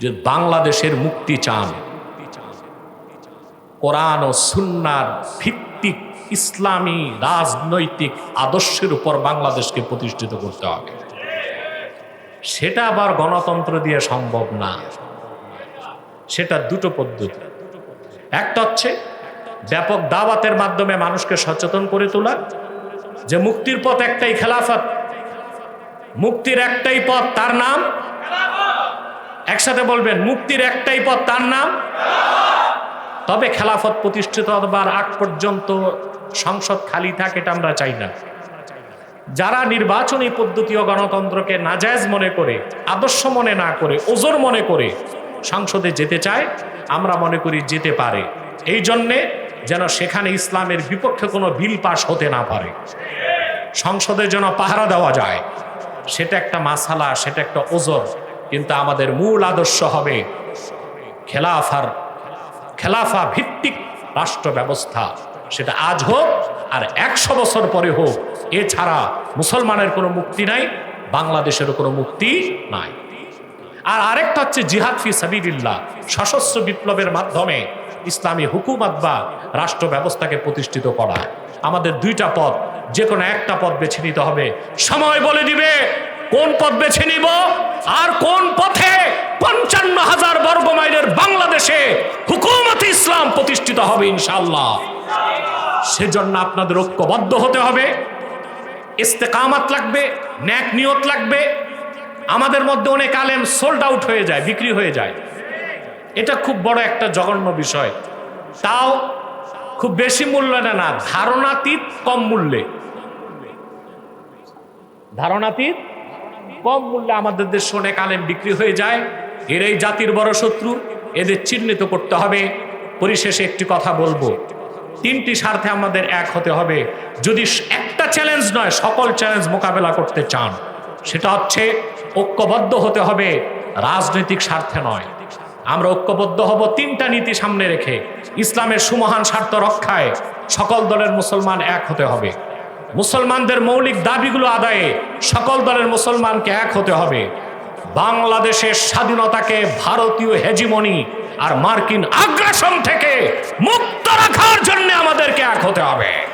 যে বাংলাদেশের মুক্তি চান। কোরআন ও সুন্নার ভিত্তিক ইসলামী রাজনৈতিক আদর্শের উপর বাংলাদেশকে প্রতিষ্ঠিত করতে হবে। সেটা আবার গণতন্ত্র দিয়ে সম্ভব না। সেটা দুটো পদ্ধতি। একটা হচ্ছে ব্যাপক দাওয়াতের মাধ্যমে মানুষকে সচেতন করে তোলা, যে মুক্তির পথ একটাই খেলাফত, মুক্তির একটাই পথ তার নাম একসাথে বলবেন, মুক্তির একটাই পথ, তার নাম? তবে খেলাফত প্রতিষ্ঠিত হবার আগ পর্যন্ত সংসদ খালি থাকে এটা আমরা চাই না। যারা নির্বাচনী পদ্ধতি ও গণতন্ত্রকে নাজায়জ মনে করে, আদর্শ মনে না করে, ওজোর মনে করে সংসদে যেতে চায়, আমরা মনে করি যেতে পারে। এই জন্যে যেন সেখানে ইসলামের বিপক্ষে কোনো বিল পাশ হতে না পারে। সংসদে যেন পাহারা দেওয়া যায়, সেটা একটা মাসালা, সেটা একটা ওজোর। কিন্তু আমাদের মূল আদর্শ হবে খেলাফার খেলাফা ভিত্তিক রাষ্ট্র ব্যবস্থা সেটা আজ হোক আর একশো বছর পরে হোক। এছাড়া মুসলমানের কোনো মুক্তি নাই বাংলাদেশেরও কোনো মুক্তি নাই। আর আরেকটা হচ্ছে জিহাদ ফি সাবিলিল্লাহ, সশস্ত্র বিপ্লবের মাধ্যমে ইসলামী হুকুমত বা রাষ্ট্র ব্যবস্থাকে প্রতিষ্ঠিত করা। আমাদের দুইটা পথ যে কোনো একটা পথ বেছে নিতে হবে। সময় বলে দিবে, কোন পথ বেছে নিব? আর কোন পথে পঞ্চান্ন হাজার বর্গ মাইলের বাংলাদেশে হুকুমত ইসলাম প্রতিষ্ঠিত হবে ইনশাল্লাহ সেজন্য আপনাদের ঐক্যবদ্ধ হতে হবে। ইস্তেকামাত লাগবে, ন্যাক নিয়ত লাগবে। আমাদের মধ্যে অনেক আলেম সোল্ড আউট হয়ে যায়, বিক্রি হয়ে যায়। এটা খুব বড় একটা জঘন্য বিষয়। তাও খুব বেশি মূল্য না না, ধারণাতীত কম মূল্যে। ধারণাতীত কম মূল্যে আমাদের দেশে অনেক আলেম বিক্রি হয়ে যায়। এরাই জাতির বড় শত্রু, এদের চিহ্নিত করতে হবে। পরিশেষে একটি কথা বলব। তিনটি স্বার্থে আমাদের এক হতে হবে। যদি একটা চ্যালেঞ্জ নয়, সকল চ্যালেঞ্জ মোকাবেলা করতে চান, সেটা হচ্ছে ঐক্যবদ্ধ হতে হবে। রাজনৈতিক স্বার্থে নয়। আমরা ঐক্যবদ্ধ হব তিনটা নীতি সামনে রেখে। ইসলামের সুমহান স্বার্থ রক্ষায় সকল দলের মুসলমান এক হতে হবে। মুসলমানদের মৌলিক দাবিগুলো আদায়ে সকল দলের মুসলমানকে এক হতে হবে। বাংলাদেশের স্বাধীনতাকে ভারতীয় হেজিমনি আর মার্কিন আগ্রাসন থেকে মুক্ত রাখার জন্য আমাদেরকে এক হতে হবে।